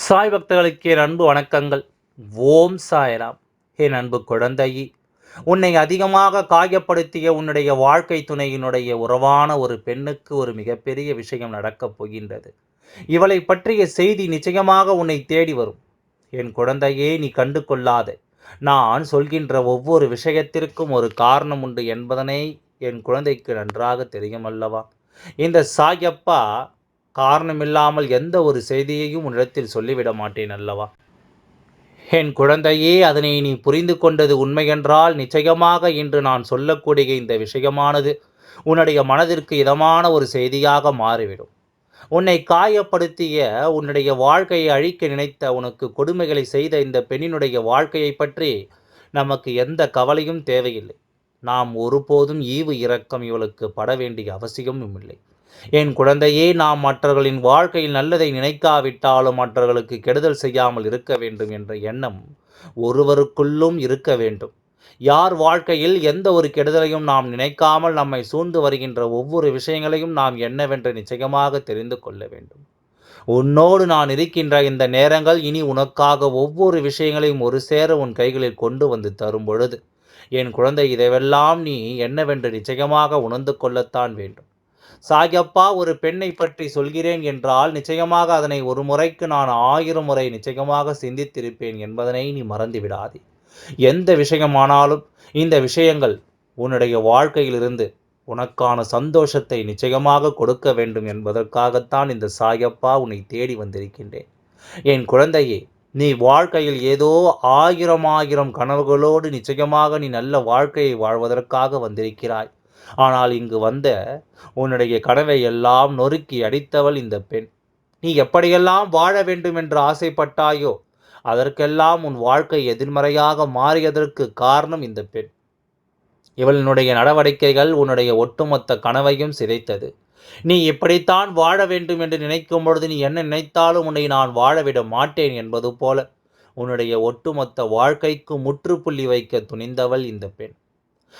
சாய் பக்தர்களுக்கு என் அன்பு வணக்கங்கள். ஓம் சாய்ராம். என் அன்பு குழந்தையே உன்னை அதிகமாக காயப்படுத்திய உன்னுடைய வாழ்க்கை துணையினுடைய உறவான ஒரு பெண்ணுக்கு ஒரு மிகப்பெரிய விஷயம் நடக்கப் போகின்றது. இவளை பற்றிய செய்தி நிச்சயமாக உன்னை தேடி வரும். என் குழந்தையே நீ கண்டு கொள்ளாதே நான் சொல்கின்ற ஒவ்வொரு விஷயத்திற்கும் ஒரு காரணம் உண்டு என்பதனை என் குழந்தைக்கு நன்றாக தெரியும் அல்லவா? இந்த சாயப்பா காரணமில்லாமல் எந்த ஒரு செய்தியையும் உன்னிடத்தில் சொல்லிவிட மாட்டேன் அல்லவா? என் குழந்தையே அதனை நீ புரிந்து கொண்டது உண்மையென்றால் நிச்சயமாக இன்று நான் சொல்லக்கூடிய இந்த விஷயமானது உன்னுடைய மனதிற்கு இதமான ஒரு செய்தியாக மாறிவிடும். உன்னை காயப்படுத்திய உன்னுடைய வாழ்க்கையை அழிக்க நினைத்த உனக்கு கொடுமைகளை செய்த இந்த பெண்ணினுடைய வாழ்க்கையை பற்றி நமக்கு எந்த கவலையும் தேவையில்லை. நாம் ஒருபோதும் ஈவு இரக்கம் இவளுக்கு பட வேண்டிய அவசியமும் இல்லை. என் குழந்தையே நாம் மற்றவர்களின் வாழ்க்கையில் நல்லதை நினைக்காவிட்டாலும் மற்றவர்களுக்கு கெடுதல் செய்யாமல் இருக்க வேண்டும் என்ற எண்ணம் ஒருவருக்குள்ளும் இருக்க வேண்டும். யார் வாழ்க்கையில் எந்த ஒரு கெடுதலையும் நாம் நினைக்காமல் நம்மை சூழ்ந்து வருகின்ற ஒவ்வொரு விஷயங்களையும் நாம் என்னவென்று நிச்சயமாக தெரிந்து கொள்ள வேண்டும். உன்னோடு நான் இருக்கின்ற இந்த நேரங்கள் இனி உனக்காக ஒவ்வொரு விஷயங்களையும் ஒரு சேர உன் கைகளில் கொண்டு வந்து தரும் பொழுது என் குழந்தை இதைவெல்லாம் நீ என்னவென்று நிச்சயமாக உணர்ந்து கொள்ளத்தான் வேண்டும். சாயப்பா ஒரு பெண்ணை பற்றி சொல்கிறேன் என்றால் நிச்சயமாக அதனை ஒரு முறைக்கு நான் ஆயிரம் முறை நிச்சயமாக சிந்தித்திருப்பேன் என்பதனை நீ மறந்து விடாதே. எந்த விஷயமானாலும் இந்த விஷயங்கள் உன்னுடைய வாழ்க்கையிலிருந்து உனக்கான சந்தோஷத்தை நிச்சயமாக கொடுக்க வேண்டும் என்பதற்காகத்தான் இந்த சாயப்பா உன்னை தேடி வந்திருக்கின்றேன். என் குழந்தையே நீ வாழ்க்கையில் ஏதோ ஆயிரம் ஆயிரம் கனவுகளோடு நிச்சயமாக நீ நல்ல வாழ்க்கையை வாழ்வதற்காக வந்திருக்கிறாய். ஆனால் இங்கு வந்த உன்னுடைய கனவை எல்லாம் நொறுக்கி அடித்தவள் இந்த பெண். நீ எப்படியெல்லாம் வாழ வேண்டும் என்று ஆசைப்பட்டாயோ அதற்கெல்லாம் உன் வாழ்க்கை எதிர்மறையாக மாறியதற்கு காரணம் இந்த பெண். இவளினுடைய நடவடிக்கைகள் உன்னுடைய ஒட்டுமொத்த கனவையும் சிதைத்தது. நீ இப்படித்தான் வாழ வேண்டும் என்று நினைக்கும் பொழுது நீ என்ன நினைத்தாலும் உன்னை நான் வாழவிட மாட்டேன் என்பது போல உன்னுடைய ஒட்டுமொத்த வாழ்க்கைக்கு முற்றுப்புள்ளி வைக்க துணிந்தவள் இந்த பெண்.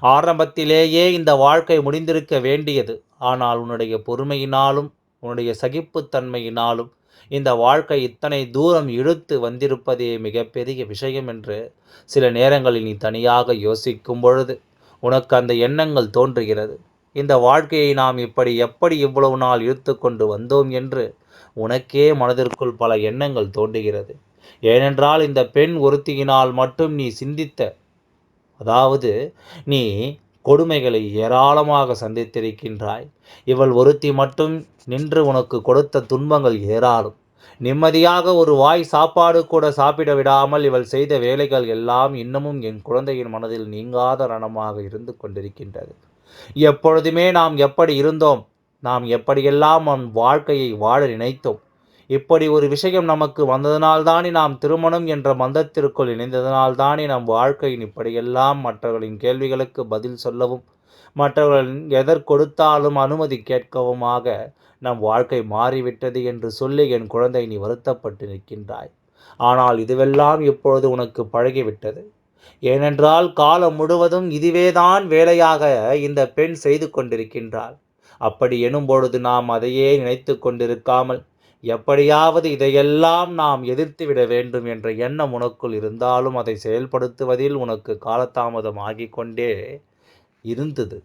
ஆரம்பத்திலேயே இந்த வாழ்க்கை முடிந்திருக்க வேண்டியது. ஆனால் உன்னுடைய பொறுமையினாலும் உன்னுடைய சகிப்புத்தன்மையினாலும் இந்த வாழ்க்கை இத்தனை தூரம் இழுத்து வந்திருப்பதே மிகப்பெரிய விஷயம் என்று சில நேரங்களில் நீ தனியாக யோசிக்கும் பொழுது உனக்கு அந்த எண்ணங்கள் தோன்றுகிறது. இந்த வாழ்க்கையை நாம் இப்படி எப்படி இவ்வளவு நாள் இழுத்து கொண்டு வந்தோம் என்று உனக்கே மனதிற்குள் பல எண்ணங்கள் தோன்றுகிறது. ஏனென்றால் இந்த பெண் ஒருத்தியினால் மட்டும் நீ சிந்தித்த அதாவது நீ கொடுமைகளை ஏராளமாக சந்தித்திருக்கின்றாய். இவள் ஒருத்தி மட்டும் நின்று உனக்கு கொடுத்த துன்பங்கள் ஏராளம். நிம்மதியாக ஒரு வாய் சாப்பாடு கூட சாப்பிட விடாமல் இவள் செய்த வேலைகள் எல்லாம் இன்னமும் என் குழந்தையின் மனதில் நீங்காத ரணமாக இருந்து கொண்டிருக்கின்றது. எப்பொழுதுமே நாம் எப்படி இருந்தோம்? நாம் எப்படியெல்லாம் நம் வாழ்க்கையை வாழ நினைத்தோம்? இப்படி ஒரு விஷயம் நமக்கு வந்ததனால்தானே நாம் திருமணம் என்ற மந்தத்திற்குள் இணைந்ததனால்தானே நம் வாழ்க்கையின் இப்படியெல்லாம் மற்றவர்களின் கேள்விகளுக்கு பதில் சொல்லவும் மற்றவர்களின் எதற் கொடுத்தாலும் அனுமதி கேட்கவுமாக நம் வாழ்க்கை மாறிவிட்டது என்று சொல்லி என் குழந்தை நீ வருத்தப்பட்டு நிற்கின்றாய். ஆனால் இதுவெல்லாம் இப்பொழுது உனக்கு பழகிவிட்டது. ஏனென்றால் காலம் முழுவதும் இதுவேதான் வேலையாக இந்த பெண் செய்து கொண்டிருக்கின்றாள். அப்படி எனும்பொழுது நாம் அதையே நினைத்து கொண்டிருக்காமல் எப்படியாவது இதையெல்லாம் நாம் எதிர்த்து விட வேண்டும் என்ற எண்ணம் உனக்குள் இருந்தாலும் அதை செயல்படுத்துவதில் உனக்கு காலதாமதம் ஆகிக்கொண்டே இருந்தது.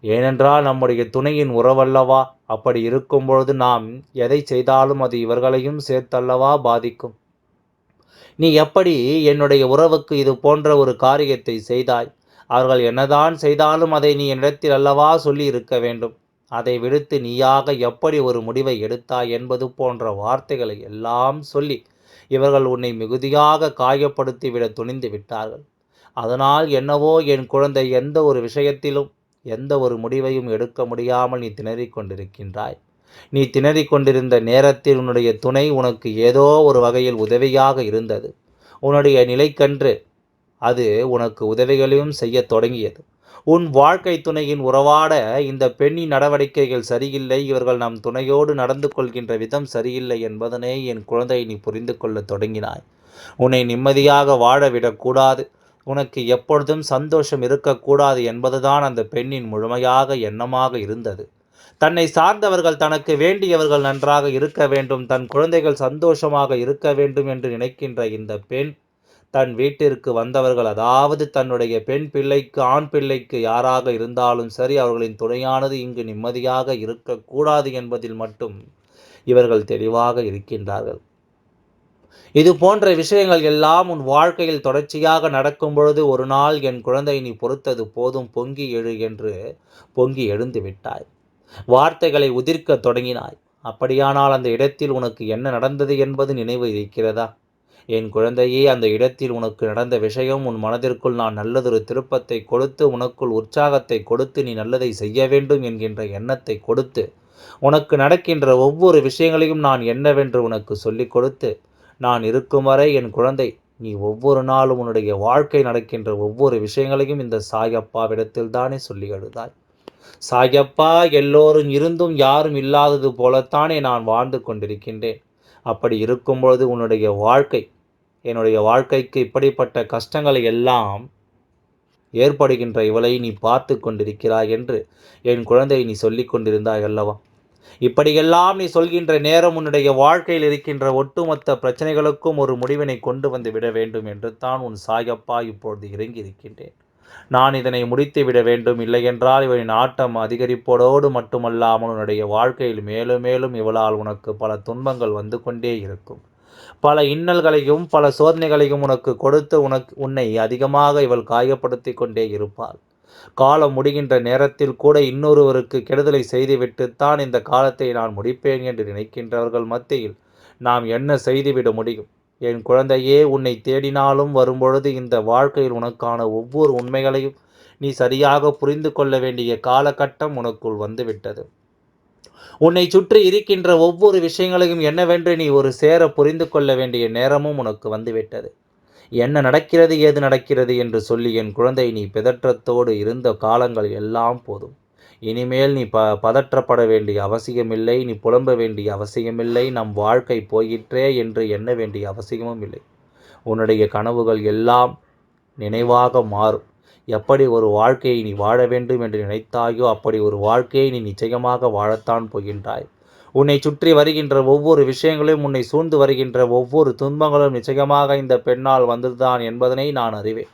ஏனென்றால் நம்முடைய துணையின் உறவல்லவா? அப்படி இருக்கும் பொழுது நாம் எதை செய்தாலும் அது இவர்களையும் சேர்த்தல்லவா பாதிக்கும். நீ எப்படி என்னுடைய உறவுக்கு இது போன்ற ஒரு காரியத்தை செய்தாய்? அவர்கள் என்னதான் செய்தாலும் அதை நீ என்னிடத்தில் அல்லவா சொல்லி இருக்க வேண்டும். அதை விடுத்து நீயாக எப்படி ஒரு முடிவை எடுத்தாய் என்பது போன்ற வார்த்தைகளை எல்லாம் சொல்லி இவர்கள் உன்னை மிகுதியாக காயப்படுத்திவிட துணிந்து விட்டார்கள். அதனால் என்னவோ என் குழந்தை எந்த ஒரு விஷயத்திலும் எந்த ஒரு முடிவையும் எடுக்க முடியாமல் நீ திணறிக் கொண்டிருக்கின்றாய். நீ திணறிக் கொண்டிருந்த நேரத்தில் உன்னுடைய துணை உனக்கு ஏதோ ஒரு வகையில் உதவியாக இருந்தது. உன்னுடைய நிலைக்கன்று அது உனக்கு உதவிகளையும் செய்ய தொடங்கியது. உன் வாழ்க்கை துணையின் உறவாட இந்த பெண்ணின் நடவடிக்கைகள் சரியில்லை. இவர்கள் நம் துணையோடு நடந்து கொள்கின்ற விதம் சரியில்லை என்பதனை என் குழந்தை நீ புரிந்து கொள்ள தொடங்கினாய். உன்னை நிம்மதியாக வாழ விடக்கூடாது. உனக்கு எப்பொழுதும் சந்தோஷம் இருக்கக்கூடாது என்பதுதான் அந்த பெண்ணின் முழுமையாக எண்ணமாக இருந்தது. தன்னை சார்ந்தவர்கள் தனக்கு வேண்டியவர்கள் நன்றாக இருக்க வேண்டும். தன் குழந்தைகள் சந்தோஷமாக இருக்க வேண்டும் என்று நினைக்கின்ற இந்த பெண் தன் வீட்டிற்கு வந்தவர்கள் அதாவது தன்னுடைய பெண் பிள்ளைக்கு ஆண் பிள்ளைக்கு யாராக இருந்தாலும் சரி அவர்களின் துணையானது இங்கு நிம்மதியாக இருக்கக்கூடாது என்பதில் மட்டும் இவர்கள் தெளிவாக இருக்கின்றார்கள். இது போன்ற விஷயங்கள் எல்லாம் உன் வாழ்க்கையில் தொடர்ச்சியாக நடக்கும் பொழுது ஒரு நாள் என் குழந்தை நீ பொறுத்தது போதும் பொங்கி எழு என்று பொங்கி எழுந்து விட்டாய். வார்த்தைகளை உதிர்க்க தொடங்கினாய். அப்படியானால் அந்த இடத்தில் உனக்கு என்ன நடந்தது என்பது நினைவு இருக்கிறதா? என் குழந்தையே அந்த இடத்தில் உனக்கு நடந்த விஷயம் உன் மனதிற்குள் நான் நல்லதொரு திருப்பத்தை கொடுத்து உனக்குள் உற்சாகத்தை கொடுத்து நீ நல்லதை செய்ய வேண்டும் என்கின்ற எண்ணத்தை கொடுத்து உனக்கு நடக்கின்ற ஒவ்வொரு விஷயங்களையும் நான் என்னவென்று உனக்கு சொல்லிக் கொடுத்து நான் இருக்கும் வரை என் குழந்தை நீ ஒவ்வொரு நாளும் உன்னுடைய வாழ்க்கை நடக்கின்ற ஒவ்வொரு விஷயங்களையும் இந்த சாயப்பாவிடத்தில் தானே சொல்லி எழுதாய் சாயப்பா எல்லோரும் இருந்தும் யாரும் இல்லாதது போலத்தானே நான் வாழ்ந்து கொண்டிருக்கின்றேன். அப்படி இருக்கும்பொழுது உன்னுடைய வாழ்க்கை என்னுடைய வாழ்க்கைக்கு இப்படிப்பட்ட கஷ்டங்களை எல்லாம் ஏற்படுகின்ற இவளை நீ பார்த்து கொண்டிருக்கிறாய் என்று என் குழந்தை நீ சொல்லி கொண்டிருந்தாய் அல்லவா? இப்படியெல்லாம் நீ சொல்கின்ற நேரம் உன்னுடைய வாழ்க்கையில் இருக்கின்ற ஒட்டுமொத்த பிரச்சனைகளுக்கும் ஒரு முடிவினை கொண்டு வந்து விட வேண்டும் என்று தான் உன் சாயப்பா இப்பொழுது இறங்கி இருக்கின்றேன் நான் இதனை முடித்து விட வேண்டும். இல்லையென்றால் இவரின் ஆட்டம் அதிகரிப்பதோடு மட்டுமல்லாமல் உன்னுடைய வாழ்க்கையில் மேலும் மேலும் இவளால் உனக்கு பல துன்பங்கள் வந்து கொண்டே இருக்கும். பல இன்னல்களையும் பல சோதனைகளையும் உனக்கு கொடுத்து உனக்கு உன்னை அதிகமாக இவள் காயப்படுத்தி கொண்டே இருப்பாள். காலம் முடிகின்ற நேரத்தில் கூட இன்னொருவருக்கு கெடுதலை செய்துவிட்டுத்தான் இந்த காலத்தை நான் முடிப்பேன் என்று நினைக்கின்றவர்கள் மத்தியில் நாம் என்ன செய்துவிட முடியும்? என் குழந்தையே உன்னை தேடினாலும் வரும்பொழுது இந்த வாழ்க்கையில் உனக்கான ஒவ்வொரு உண்மைகளையும் நீ சரியாக புரிந்து கொள்ள வேண்டிய காலகட்டம் உனக்குள் வந்துவிட்டது. உன்னை சுற்றி இருக்கின்ற ஒவ்வொரு விஷயங்களையும் என்னவென்று நீ ஒரு சேர புரிந்து கொள்ள வேண்டிய நேரமும் உனக்கு வந்துவிட்டது. என்ன நடக்கிறது ஏது நடக்கிறது என்று சொல்லி என் குழந்தை நீ பிதற்றத்தோடு இருந்த காலங்கள் எல்லாம் போதும். இனிமேல் நீ ப பதற்றப்பட வேண்டிய அவசியமில்லை நீ புலம்ப வேண்டிய அவசியமில்லை நம் வாழ்க்கை போயிற்றே என்று எண்ண வேண்டிய அவசியமும் இல்லை. உன்னுடைய கனவுகள் எல்லாம் நினைவாக மாறும். எப்படி ஒரு வாழ்க்கையை நீ வாழ வேண்டும் என்று நினைத்தாயோ அப்படி ஒரு வாழ்க்கையை நீ நிச்சயமாக வாழத்தான் போகின்றாய். உன்னை சுற்றி வருகின்ற ஒவ்வொரு விஷயங்களும் உன்னை சூழ்ந்து வருகின்ற ஒவ்வொரு துன்பங்களும் நிச்சயமாக இந்த பெண்ணால் வந்ததுதான் என்பதனை நான் அறிவேன்.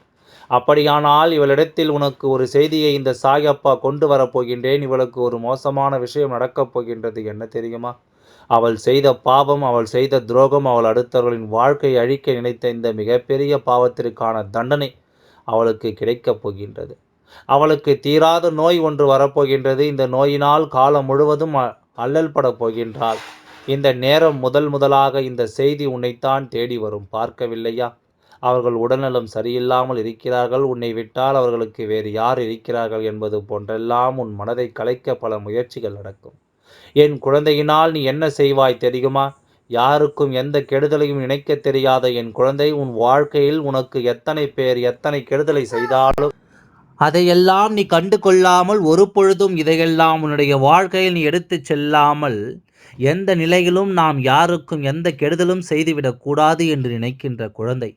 அப்படியானால் இவளிடத்தில் உனக்கு ஒரு செய்தியை இந்த சாயப்பா கொண்டு வரப்போகின்றேன் இவளுக்கு ஒரு மோசமான விஷயம் நடக்கப் போகின்றது. என்ன தெரியுமா? அவள் செய்த பாவம் அவள் செய்த துரோகம் அவள் அடுத்தவர்களின் வாழ்க்கையை அழிக்க நினைத்த இந்த மிகப்பெரிய பாவத்திற்கான தண்டனை அவளுக்கு கிடைக்கப் போகின்றது. அவளுக்கு தீராத நோய் ஒன்று வரப்போகின்றது இந்த நோயினால் காலம் முழுவதும் அல்லல் பட போகின்றாள். இந்த நேரம் முதல் முதலாக இந்த செய்தி உன்னைத்தான் தேடி வரும். பார்க்கவில்லையா? அவர்கள் உடல்நலம் சரியில்லாமல் இருக்கிறார்கள். உன்னை விட்டால் அவர்களுக்கு வேறு யார் இருக்கிறார்கள் என்பது போன்றெல்லாம் உன் மனதை கலைக்க பல முயற்சிகள் நடக்கும். என் குழந்தையினால் நீ என்ன செய்வாய் தெரியுமா? யாருக்கும் எந்த கெடுதலையும் நினைக்க தெரியாத என் குழந்தை உன் வாழ்க்கையில் உனக்கு எத்தனை பேர் எத்தனை கெடுதலை செய்தாலும் அதையெல்லாம் நீ கண்டு கொள்ளாமல் ஒரு பொழுதும் இதையெல்லாம் உன்னுடைய வாழ்க்கையில் நீ எடுத்து செல்லாமல் எந்த நிலையிலும் நாம் யாருக்கும் எந்த கெடுதலும் செய்துவிடக்கூடாது என்று நினைக்கின்ற குழந்தை.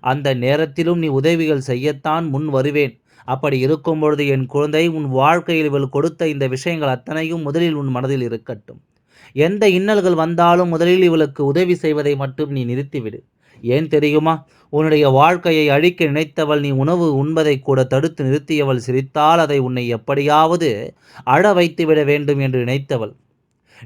அந்த நேரத்திலும் நீ உதவிகள் செய்யத்தான் முன் வருவேன். அப்படி இருக்கும் பொழுது என் குழந்தை உன் வாழ்க்கையில் இவள் கொடுத்த இந்த விஷயங்கள் அத்தனையும் முதலில் உன் மனதில் இருக்கட்டும். எந்த இன்னல்கள் வந்தாலும் முதலில் இவளுக்கு உதவி செய்வதை மட்டும் நீ நிறுத்திவிடு. ஏன் தெரியுமா? உன்னுடைய வாழ்க்கையை அழிக்க நினைத்தவள் நீ உணவு உண்பதை கூட தடுத்து நிறுத்தியவள் சிரித்தால் அதை உன்னை எப்படியாவது அழ வைத்துவிட வேண்டும் என்று நினைத்தவள்.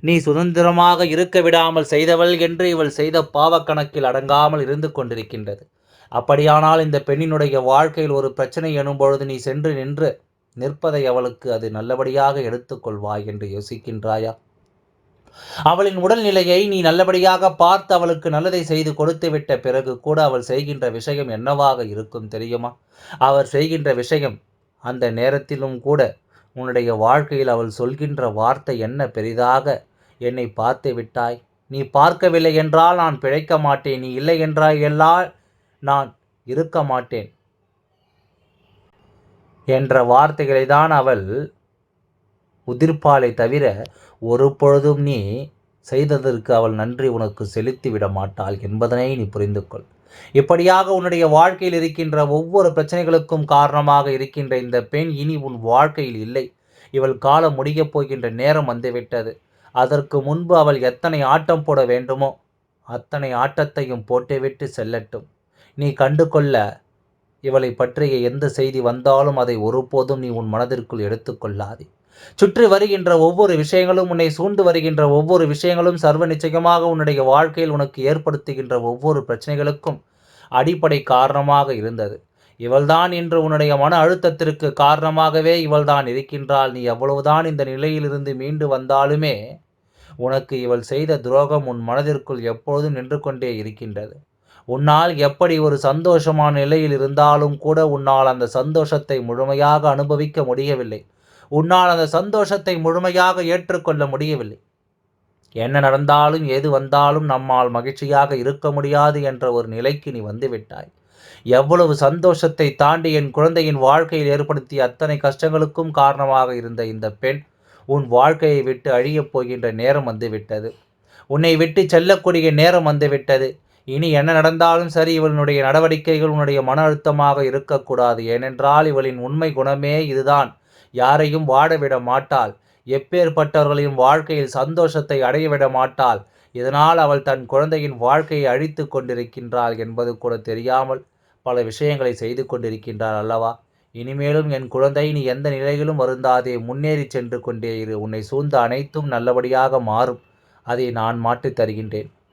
நீ சுதந்திரமாக இருக்க விடாமல் செய்தவள் என்று இவள் செய்த பாவக்கணக்கில் அடங்காமல் இருந்து கொண்டிருக்கின்றது. அப்படியானால் இந்த பெண்ணினுடைய வாழ்க்கையில் ஒரு பிரச்சனை எனும்பொழுது நீ சென்று நின்று நிற்பதை அவளுக்கு அது நல்லபடியாக எடுத்துக்கொள்வாய் என்று யோசிக்கின்றாயா? அவளின் உடல்நிலையை நீ நல்லபடியாக பார்த்து அவளுக்கு நல்லதை செய்து கொடுத்து விட்ட பிறகு கூட அவள் செய்கின்ற விஷயம் என்னவாக இருக்கும் தெரியுமா? அவர் செய்கின்ற விஷயம் அந்த நேரத்திலும் கூட உன்னுடைய வாழ்க்கையில் அவள் சொல்கின்ற வார்த்தை என்ன பெரிதாக என்னை பார்த்து விட்டாய்? நீ பார்க்கவில்லை என்றால் நான் பிழைக்க மாட்டேன். நீ இல்லை என்றால் எல்லாம் நான் இருக்க மாட்டேன். என்ற வார்த்தைகளை தான் அவள் உதிர்ப்பாலை தவிர ஒரு பொழுதும் நீ செய்ததற்கு அவள் நன்றி உனக்கு செலுத்திவிட மாட்டாள் என்பதனை நீ புரிந்து கொள் இப்படியாக உன்னுடைய வாழ்க்கையில் இருக்கின்ற ஒவ்வொரு பிரச்சனைகளுக்கும் காரணமாக இருக்கின்ற இந்த பெண் இனி உன் வாழ்க்கையில் இல்லை. இவள் காலம் முடியப் போகின்ற நேரம் வந்துவிட்டது. அதற்கு முன்பு அவள் எத்தனை ஆட்டம் போட வேண்டுமோ அத்தனை ஆட்டத்தையும் போட்டுவிட்டு செல்லட்டும். நீ கண்டு கொள்ள இவளை பற்றிய எந்த செய்தி வந்தாலும் அதை ஒருபோதும் நீ உன் மனதிற்குள் எடுத்துக்கொள்ளாதே. சுற்றி வருகின்ற ஒவ்வொரு விஷயங்களும் உன்னை சூழ்ந்து வருகின்ற ஒவ்வொரு விஷயங்களும் சர்வ நிச்சயமாக உன்னுடைய வாழ்க்கையில் உனக்கு ஏற்படுத்துகின்ற ஒவ்வொரு பிரச்சனைகளுக்கும் அடிப்படை காரணமாக இருந்தது. இவள்தான் இன்று உன்னுடைய மன அழுத்தத்திற்கு காரணமாகவே இவள்தான் இருக்கின்றாள். நீ எவ்வளவுதான் இந்த நிலையிலிருந்து மீண்டு வந்தாலுமே உனக்கு இவள் செய்த துரோகம் உன் மனதிற்குள் எப்பொழுதும் நின்று கொண்டே இருக்கின்றது. உன்னால் எப்படி ஒரு சந்தோஷமான நிலையில் இருந்தாலும் கூட உன்னால் அந்த சந்தோஷத்தை முழுமையாக அனுபவிக்க முடியவில்லை. உன்னால் அந்த சந்தோஷத்தை முழுமையாக ஏற்றுக்கொள்ள முடியவில்லை. என்ன நடந்தாலும் எது வந்தாலும் நம்மால் மகிழ்ச்சியாக இருக்க முடியாது என்ற ஒரு நிலைக்கு நீ வந்துவிட்டாய். எவ்வளவு சந்தோஷத்தை தாண்டி என் குழந்தையின் வாழ்க்கையில் ஏற்படுத்திய அத்தனை கஷ்டங்களுக்கும் காரணமாக இருந்த இந்த பெண் உன் வாழ்க்கையை விட்டு அழியப் போகின்ற நேரம் வந்துவிட்டது. உன்னை விட்டு செல்லக்கூடிய நேரம் வந்துவிட்டது. இனி என்ன நடந்தாலும் சரி இவளுடைய நடவடிக்கைகள் உன்னுடைய மன அழுத்தமாக இருக்கக்கூடாது. ஏனென்றால் இவளின் உண்மை குணமே இதுதான். யாரையும் வாடவிட மாட்டாள். எப்பேற்பட்டவர்களையும் வாழ்க்கையில் சந்தோஷத்தை அடையவிட மாட்டாள். இதனால் அவள் தன் குழந்தையின் வாழ்க்கையை அழித்து கொண்டிருக்கின்றாள் என்பது கூட தெரியாமல் பல விஷயங்களை செய்து கொண்டிருக்கின்றாள் அல்லவா? இனிமேலும் என் குழந்தை நீ எந்த நிலையிலும் வருந்தாதே. முன்னேறி சென்று கொண்டே இரு. உன்னை சூழ்ந்த அனைத்தும் நல்லபடியாக மாறும். அதை நான் மாற்றித் தருகின்றேன்.